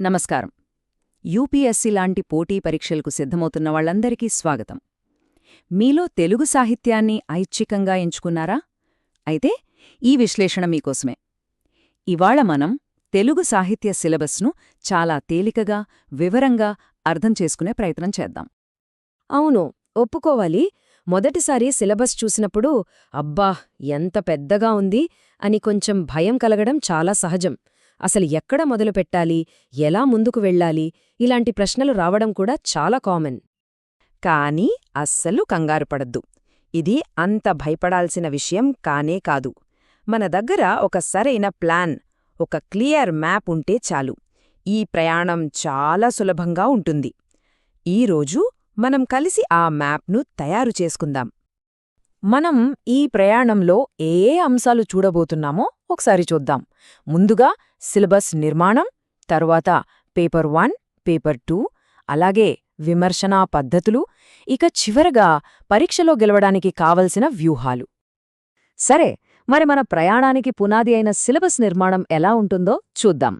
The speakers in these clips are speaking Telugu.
నమస్కారం. యూపీఎస్సీ లాంటి పోటీ పరీక్షలకు సిద్ధమవుతున్న వాళ్ళందరికీ స్వాగతం. మీలో తెలుగు సాహిత్యాన్ని ఐచ్ఛికంగా ఎంచుకున్నారా? అయితే ఈ విశ్లేషణ మీకోసమే. ఇవాళ మనం తెలుగు సాహిత్య సిలబస్ను చాలా తేలికగా వివరంగా అర్థం చేసుకునే ప్రయత్నం చేద్దాం. అవును ఒప్పుకోవాలి. మొదటిసారి సిలబస్ చూసినప్పుడు అబ్బా ఎంత పెద్దగా ఉంది అని కొంచెం భయం కలగడం చాలా సహజం. అసలు ఎక్కడ మొదలుపెట్టాలి ఎలా ముందుకు వెళ్ళాలి? ఇలాంటి ప్రశ్నలు రావడం కూడా చాలా కామన్. కానీ అస్సలు కంగారు పడద్దు. ఇది అంత భయపడాల్సిన విషయం కానే కాదు. మన దగ్గర ఒక సరైన ప్లాన్ ఒక క్లియర్ మ్యాప్ ఉంటే చాలు. ఈ ప్రయాణం చాలా సులభంగా ఉంటుంది. ఈరోజు మనం కలిసి ఆ మ్యాప్ను తయారు చేసుకుందాం. మనం ఈ ప్రయాణంలో ఏ ఏ అంశాలు చూడబోతున్నామో ఒకసారి చూద్దాం. ముందుగా సిలబస్ నిర్మాణం తరువాత పేపర్ వన్ పేపర్ టూ అలాగే విమర్శనా పద్ధతులు ఇక చివరగా పరీక్షలో గెలవడానికి కావలసిన వ్యూహాలు. సరే మరి మన ప్రయాణానికి పునాది అయిన సిలబస్ నిర్మాణం ఎలా ఉంటుందో చూద్దాం.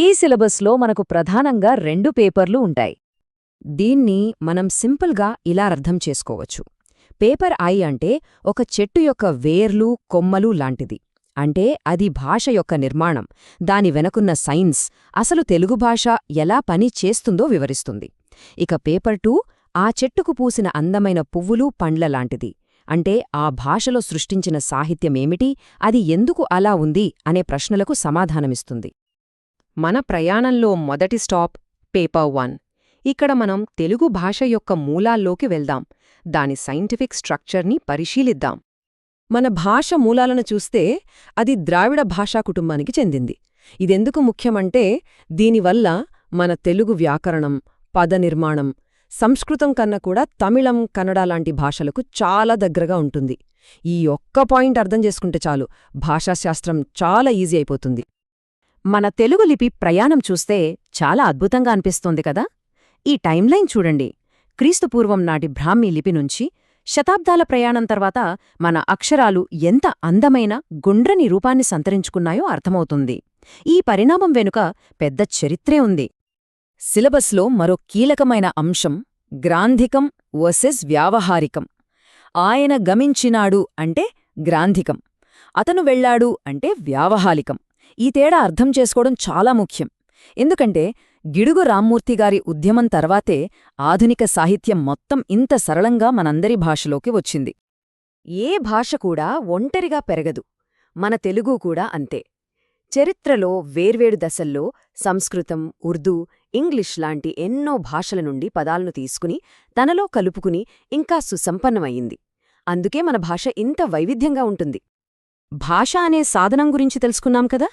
ఈ సిలబస్లో మనకు ప్రధానంగా రెండు పేపర్లు ఉంటాయి. దీన్ని మనం సింపుల్గా ఇలా అర్థం చేసుకోవచ్చు. పేపర్ ఐ అంటే ఒక చెట్టు యొక్క వేర్లు కొమ్మలు లాంటిది. అంటే అది భాష యొక్క నిర్మాణం. దాని వెనకున్న సైన్స్ అసలు తెలుగు భాష ఎలా పని చేస్తుందో వివరిస్తుంది. ఇక పేపర్ టూ ఆ చెట్టుకు పూసిన అందమైన పువ్వులు పండ్ల లాంటిది. అంటే ఆ భాషలో సృష్టించిన సాహిత్యమేమిటి అది ఎందుకు అలా ఉంది అనే ప్రశ్నలకు సమాధానమిస్తుంది. మన ప్రయాణంలో మొదటి స్టాప్ పేపర్ వన్. ఇక్కడ మనం తెలుగు భాష యొక్క మూలాల్లోకి వెళ్దాం. దాని సైంటిఫిక్ స్ట్రక్చర్ని పరిశీలిద్దాం. మన భాష మూలాలను చూస్తే అది ద్రావిడ భాషా కుటుంబానికి చెందింది. ఇదెందుకు ముఖ్యమంటే దీనివల్ల మన తెలుగు వ్యాకరణం పద నిర్మాణం సంస్కృతం కన్నా కూడా తమిళం కన్నడ లాంటి భాషలకు చాలా దగ్గరగా ఉంటుంది. ఈ ఒక్క పాయింట్ అర్థం చేసుకుంటే చాలు భాషాశాస్త్రం చాలా ఈజీ అయిపోతుంది. మన తెలుగు లిపి ప్రయాణం చూస్తే చాలా అద్భుతంగా అనిపిస్తోంది కదా? ఈ టైంలైన్ చూడండి. క్రీస్తుపూర్వం నాటి బ్రాహ్మీ లిపి నుంచి శతాబ్దాల ప్రయాణం తర్వాత మన అక్షరాలు ఎంత అందమైన గుండ్రని రూపాన్ని సంతరించుకున్నాయో అర్థమవుతుంది. ఈ పరిణామం వెనుక పెద్ద చరిత్రే ఉంది. సిలబస్లో మరో కీలకమైన అంశం గ్రాంధికం వర్సెస్ వ్యావహారికం. ఆయన గమించినాడు అంటే గ్రాంధికం. అతను వెళ్ళాడు అంటే వ్యావహాలికం. ఈ తేడా అర్థం చేసుకోవడం చాలా ముఖ్యం. ఎందుకంటే గిడుగు రామ్మూర్తిగారి ఉద్యమం తర్వాతే ఆధునిక సాహిత్యం మొత్తం ఇంత సరళంగా మనందరి భాషలోకి వచ్చింది. ఏ భాష కూడా ఒంటరిగా పెరగదు. మన తెలుగు కూడా అంతే. చరిత్రలో వేర్వేరు దశల్లో సంస్కృతం ఉర్దూ ఇంగ్లీష్ లాంటి ఎన్నో భాషల నుండి పదాలను తీసుకుని తనలో కలుపుకుని ఇంకా సుసంపన్నమయ్యింది. అందుకే మన భాష ఇంత వైవిధ్యంగా ఉంటుంది. భాష అనే సాధనం గురించి తెలుసుకున్నాం కదా?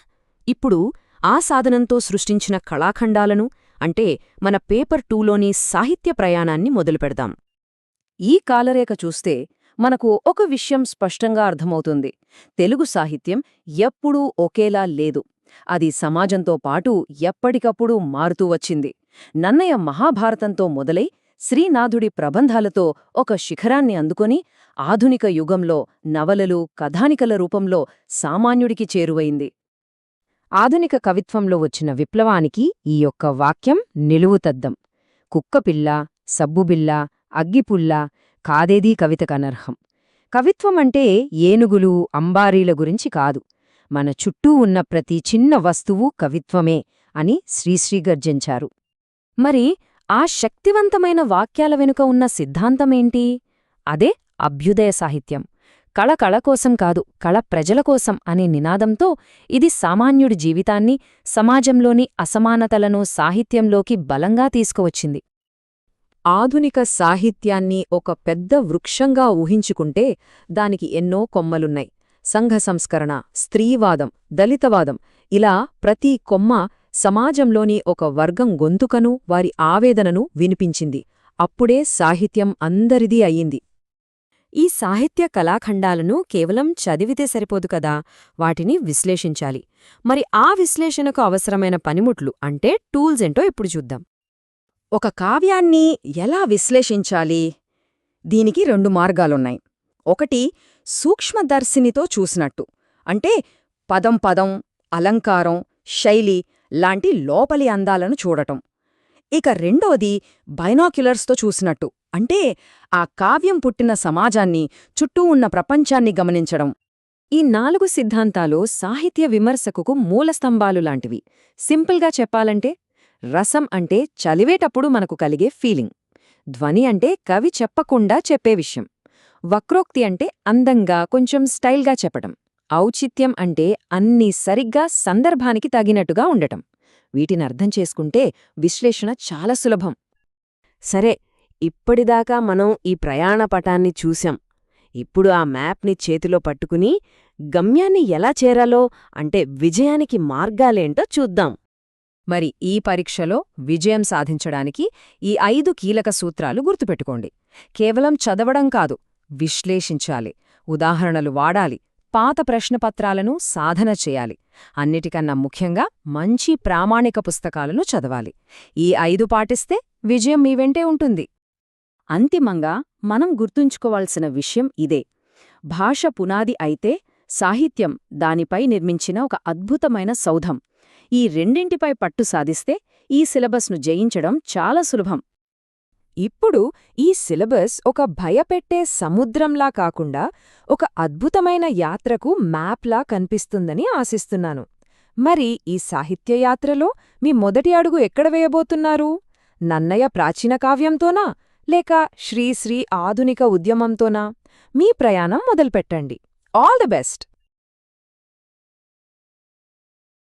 ఇప్పుడు ఆ సాధనంతో సృష్టించిన కళాఖండాలను అంటే మన పేపర్ టూలోని సాహిత్య ప్రయాణాన్ని మొదలుపెడదాం. ఈ కాలరేఖ చూస్తే మనకు ఒక విషయం స్పష్టంగా అర్థమవుతుంది. తెలుగు సాహిత్యం ఎప్పుడూ ఒకేలా లేదు. అది సమాజంతో పాటు ఎప్పటికప్పుడు మారుతూ వచ్చింది. నన్నయ్య మహాభారతంతో మొదలై శ్రీనాథుడి ప్రబంధాలతో ఒక శిఖరాన్ని అందుకొని ఆధునిక యుగంలో నవలలు కథానికల రూపంలో సామాన్యుడికి చేరువైంది. ఆధునిక కవిత్వంలో వచ్చిన విప్లవానికి ఈ యొక్క వాక్యం నిలువుతద్దం. కుక్కపిల్ల సబ్బుబిల్ల అగ్గిపుల్ల కాదేదీ కవితకనర్హం కవిత్వమంటే ఏనుగులు అంబారీల గురించి కాదు. మన చుట్టూ ఉన్న ప్రతి చిన్న వస్తువు కవిత్వమే అని శ్రీశ్రీ గర్జించారు మరి ఆ శక్తివంతమైన వాక్యాల వెనుక ఉన్న సిద్ధాంతమేంటి? అదే అభ్యుదయ సాహిత్యం. కళ కళ కోసం కాదు కళ ప్రజల కోసం అనే నినాదంతో ఇది సామాన్యుడి జీవితాన్ని సమాజంలోని అసమానతలను సాహిత్యంలోకి బలంగా తీసుకువచ్చింది. ఆధునిక సాహిత్యాన్ని ఒక పెద్ద వృక్షంగా ఊహించుకుంటే దానికి ఎన్నో కొమ్మలున్నాయి. సంఘ సంస్కరణ స్త్రీవాదం దళితవాదం ఇలా ప్రతి కొమ్మ సమాజంలోని ఒక వర్గం గొంతుకను వారి ఆవేదనను వినిపించింది. అప్పుడే సాహిత్యం అందరిదీ అయ్యింది. ఈ సాహిత్య కళాఖండాలను కేవలం చదివితే సరిపోదు కదా? వాటిని విశ్లేషించాలి. మరి ఆ విశ్లేషణకు అవసరమైన పనిముట్లు అంటే టూల్స్ ఏంటో ఇప్పుడు చూద్దాం. ఒక కావ్యాన్ని ఎలా విశ్లేషించాలి? దీనికి రెండు మార్గాలున్నాయి. ఒకటి సూక్ష్మదర్శినితో చూసినట్టు. అంటే పదం పదం అలంకారం శైలి లాంటి లోపలి అందాలను చూడటం. ఇక రెండోది బైనాక్యులర్స్తో చూసినట్టు. అంటే ఆ కావ్యం పుట్టిన సమాజాన్ని చుట్టూ ఉన్న ప్రపంచాన్ని గమనించడం. ఈ నాలుగు సిద్ధాంతాలు సాహిత్య విమర్శకుకు మూలస్తంభాలు లాంటివి. సింపుల్గా చెప్పాలంటే రసం అంటే చలివేటప్పుడు మనకు కలిగే ఫీలింగ్. ధ్వని అంటే కవి చెప్పకుండా చెప్పే విషయం. వక్రోక్తి అంటే అందంగా కొంచెం స్టైల్గా చెప్పడం. ఔచిత్యం అంటే అన్నీ సరిగ్గా సందర్భానికి తగినట్టుగా ఉండటం. వీటిని అర్థం చేసుకుంటే విశ్లేషణ చాలా సులభం. సరే ఇప్పటిదాకా మనం ఈ ప్రయాణ పటాన్ని చూశాం. ఇప్పుడు ఆ మ్యాప్ని చేతిలో పట్టుకుని గమ్యాన్ని ఎలా చేరాలో అంటే విజయానికి మార్గాలేంటో చూద్దాం. మరి ఈ పరీక్షలో విజయం సాధించడానికి ఈ ఐదు కీలక సూత్రాలు గుర్తుపెట్టుకోండి. కేవలం చదవడం కాదు విశ్లేషించాలి ఉదాహరణలు వాడాలి పాత ప్రశ్నపత్రాలను సాధన చేయాలి. అన్నిటికన్నా ముఖ్యంగా మంచి ప్రామాణిక పుస్తకాలను చదవాలి. ఈ ఐదు పాటిస్తే విజయం మీ వెంటే ఉంటుంది. అంతిమంగా మనం గుర్తుంచుకోవాల్సిన విషయం ఇదే. భాష పునాది అయితే సాహిత్యం దానిపై నిర్మించిన ఒక అద్భుతమైన సౌధం. ఈ రెండింటిపై పట్టు సాధిస్తే ఈ సిలబస్ను జయించడం చాలా సులభం. ఇప్పుడు ఈ సిలబస్ ఒక భయపెట్టే సముద్రంలా కాకుండా ఒక అద్భుతమైన యాత్రకు మ్యాప్లా కనిపిస్తుందని ఆశిస్తున్నాను. మరి ఈ సాహిత్య యాత్రలో మీ మొదటి అడుగు ఎక్కడ వేయబోతున్నారు? నన్నయ్య ప్రాచీన కావ్యంతోనా? లేక శ్రీశ్రీ ఆధునిక ఉద్యమంతోనా? మీ ప్రయాణం మొదలుపెట్టండి. All the best!